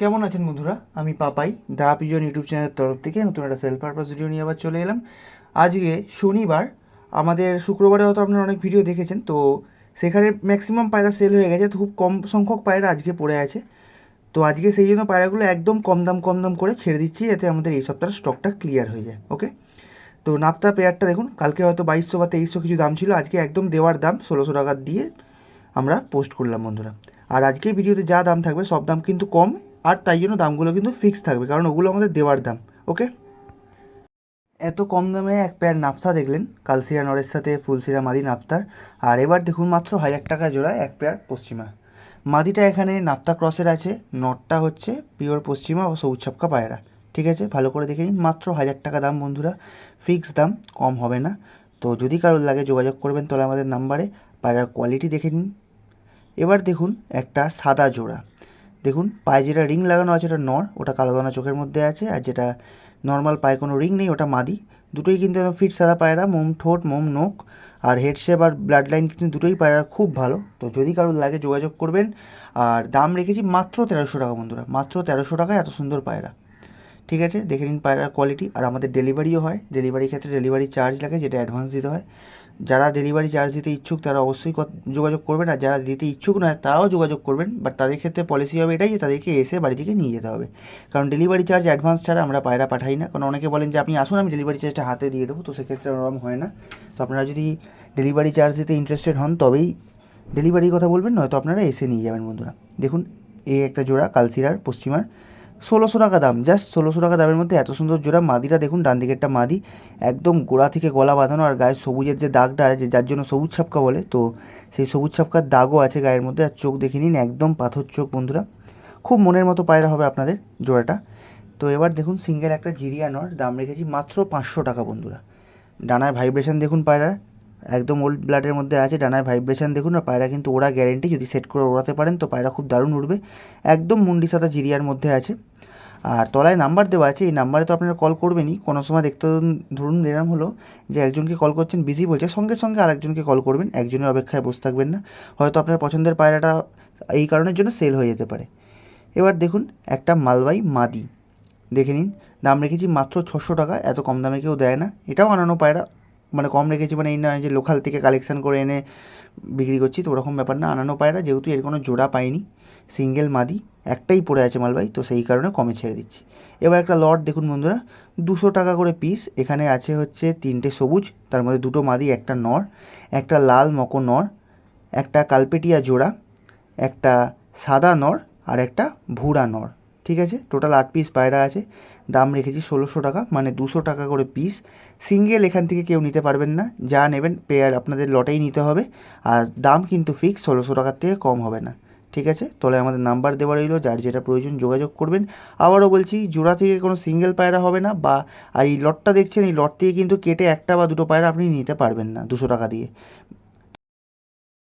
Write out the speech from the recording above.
কেমন আছেন বন্ধুরা? আমি পাপাই, দা পিজন ইউটিউব চ্যানেলের তরফ থেকে নতুন একটা সেলফ পারপাস ভিডিও নিয়ে আবার চলে এলাম। আজকে শনিবার, আমাদের শুক্রবারে হয়তো আপনারা অনেক ভিডিও দেখেছেন, তো সেখানে ম্যাক্সিমাম পায়রা সেল হয়ে গেছে, তো খুব কম সংখ্যক পায়রা আজকে পড়ে আছে। তো আজকে সেই জন্য পায়রাগুলো একদম কম দাম কম দাম করে ছেড়ে দিচ্ছি, যাতে আমাদের এই সপ্তাহের স্টকটা ক্লিয়ার হয়ে যায় ওকে তো নাপ্তা পেয়ারটা দেখুন, কালকে হয়তো বাইশশো বা তেইশশো কিছু দাম ছিল, আজকে একদম দেওয়ার দাম ষোলোশো টাকা দিয়ে আমরা পোস্ট করলাম বন্ধুরা। আর আজকের ভিডিওতে যা দাম থাকবে, সব দাম কিন্তু কম আর তাই জন্য দামগুলো কিন্তু ফিক্স থাকবে, কারণ ওগুলো আমাদের দেওয়ার দাম ওকে এত কম দামে এক পেয়ার নাফতা দেখলেন কালসিরা নরের সাথে ফুলসিরা মাদি নাফতার আর এবার দেখুন মাত্র হাজার টাকা জোড়া এক পেয়ার পশ্চিমা। মাদিটা এখানে নাফতা ক্রসের আছে, নটটা হচ্ছে পিওর পশ্চিমা ও সবুজ ছাপকা পায়রা, ঠিক আছে? ভালো করে দেখে নিন, মাত্র হাজার টাকা দাম বন্ধুরা ফিক্স দাম, কম হবে না। তো যদি কারোর লাগে যোগাযোগ করবেন তাহলে আমাদের নাম্বারে পায়রার কোয়ালিটি দেখে নিন। এবার দেখুন একটা সাদা জোড়া দেখুন, পায়ে যেটা রিং লাগানো আছে ওটা নর, ওটা কালো দানা চোখের মধ্যে আছে, আর যেটা নর্মাল পায়ে কোনো রিং নেই, ওটা মাদি। দুটোই কিন্তু একদম ফিট সাদা পায়রা, মোম ঠোঁট, মোম নোক আর হেডশেপ আর ব্লাড লাইন কিন্তু দুটোই পায়রা খুব ভালো। তো যদি কারোর লাগে যোগাযোগ করবেন, আর দাম রেখেছি মাত্র তেরোশো টাকা বন্ধুরা, মাত্র তেরোশো টাকায় এত সুন্দর পায়রা। ঠিক আছে? দেখে নিন পায়রার কোয়ালিটি আর আমাদের ডেলিভারিও হয়। ডেলিভারির ক্ষেত্রে ডেলিভারি চার্জ লাগে, যেটা অ্যাডভান্স দিতে হয়। যারা ডেলিভারি চার্জ দিতে ইচ্ছুক, তারা অবশ্যই যোগাযোগ করবেন আর যারা দিতে ইচ্ছুক নয়, তারাও যোগাযোগ করবেন। বাট তাদের ক্ষেত্রে পলিসি হবে এটাই যে, তাদেরকে এসে বাড়ি থেকে নিয়ে যেতে হবে। কারণ ডেলিভারি চার্জ অ্যাডভান্স ছাড়া আমরা পায়রা পাঠাই না। কারণ অনেকে বলেন যে, আপনি আসুন, আমি ডেলিভারি চার্জটা হাতে দিয়ে দেবো। তো সেক্ষেত্রে ওরকম হয় না। তো আপনারা যদি ডেলিভারি চার্জ দিতে ইন্টারেস্টেড হন, তবেই ডেলিভারির কথা বলবেন। নয়তো আপনারা এসে নিয়ে যাবেন, বন্ধুরা। দেখুন, এই একটা জোড়া কালসিরার পশ্চিমার ষোলোশো টাকা দাম জাস্ট ষোলোশো টাকা দামের মধ্যে এত সুন্দর জোড়া মাদিটা দেখুন, ডান দিকে একটা মাদি, একদম গোড়া থেকে গলা বাঁধানো আর গায়ে সবুজের যে দাগটা আছে, যার জন্য সবুজ ছাপকা বলে, তো সেই সবুজ ছাপকার দাগও আছে গায়ের মধ্যে, আর চোখ দেখে নিন, একদম পাথর চোখ বন্ধুরা। খুব মনের মতো পায়রা হবে আপনাদের জোড়াটা। তো এবার দেখুন সিঙ্গেল একটা জিরিয়া নর দাম রেখেছি মাত্র পাঁচশো টাকা বন্ধুরা। ডানায় ভাইব্রেশন দেখুন পায়রার। একদম ওল্ড ব্লাডের মধ্যে আছে, ডানায় ভাইব্রেশন দেখুন, আর পায়রা কিন্তু ওরা গ্যারেন্টি যদি সেট করে ওড়াতে পারেন, তো পায়রা খুব দারুণ উঠবে একদম মুন্ডি সাদা জিরিয়ার মধ্যে আছে। আর তলায় নাম্বার দেওয়া আছে, এই নাম্বারে তো আপনারা কল করবেনই। কোনো সময় দেখতে ধরুন, এরম হলো যে একজনকে কল করছেন বিজি বলছে, সঙ্গে সঙ্গে আরেকজনকে কল করবেন, একজনের অপেক্ষায় বসে থাকবেন না। হয়তো আপনার পছন্দের পায়রাটা এই কারণের জন্য সেল হয়ে যেতে পারে। এবার দেখুন, একটা মালবাই মাদি। দেখে নিন, দাম রেখেছি মাত্র ছশো টাকা, এত কম দামে কেউ দেয় না। এটাও আনানো পায়রা মানে কম রেখেছি মানে এই নয় যে লোকাল থেকে কালেকশান করে এনে বিক্রি করছি, তো ওরকম ব্যাপার না। আনানো পায়রা যেহেতু এর কোনো জোড়া পাইনি সিঙ্গেল মাদি, একটাই পড়ে আছে মালবাই তো সেই কারণে কমে ছেড়ে দিচ্ছি। এবার একটা লট দেখুন বন্ধুরা, দুশো টাকা করে পিস এখানে আছে হচ্ছে তিনটে সবুজ, তার মধ্যে দুটো মাদি, একটা নর, একটা লাল মকো নর, একটা কালপেটিয়া জোড়া, একটা সাদা নর আর একটা ভুরা নর। ঠিক আছে? টোটাল আট পিস পায়রা আছে। দাম রেখেছি ষোলোশো টাকা মানে দুশো টাকা করে পিস সিঙ্গেল এখান থেকে কেউ নিতে পারবেন না। যা নেবেন পেয়ার আপনাদের লটেই নিতে হবে। আর দাম কিন্তু ফিক্স ষোলোশো টাকার থেকে কম হবে না। ঠিক আছে? তাহলে আমাদের নাম্বার দেওয়া রইল, যার যেটা প্রয়োজন যোগাযোগ করবেন। আবারও বলছি, জোড়া থেকে কোনো সিঙ্গেল পায়রা হবে না, বা এই লটটা দেখছেন, এই লট থেকে কিন্তু কেটে একটা বা দুটো পায়রা আপনি নিতে পারবেন না দুশো টাকা দিয়ে।